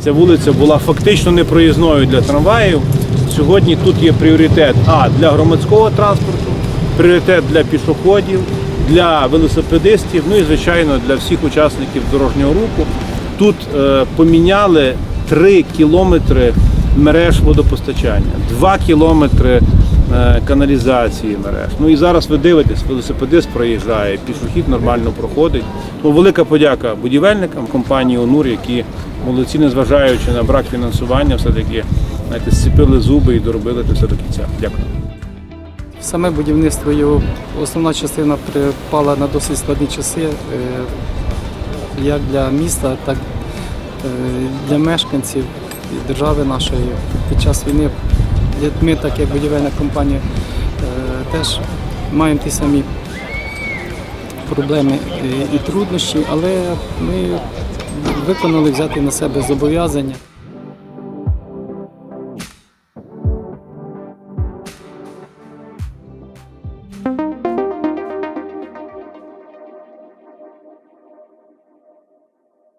Ця вулиця була фактично непроїзною для трамваїв. Сьогодні тут є пріоритет А для громадського транспорту, пріоритет для пішоходів, для велосипедистів, ну і звичайно для всіх учасників дорожнього руху. Тут е, поміняли 3 кілометри мереж водопостачання, 2 кілометри е, каналізації мереж. Ну і зараз ви дивитесь, велосипедист проїжджає, пішохід нормально проходить. Ну, велика подяка будівельникам компанії ОНУР, які молодці, незважаючи на брак фінансування, все-таки знаєте, зціпили зуби і доробили це все до кінця. Дякую. Саме будівництво його основна частина припала на досить складні часи, е, як для міста, так е, для мешканців і держави нашої під час війни. Ми, так як будівельна компанія, е, теж маємо ті самі проблеми і- і труднощі, але ми виконали взяти на себе зобов'язання.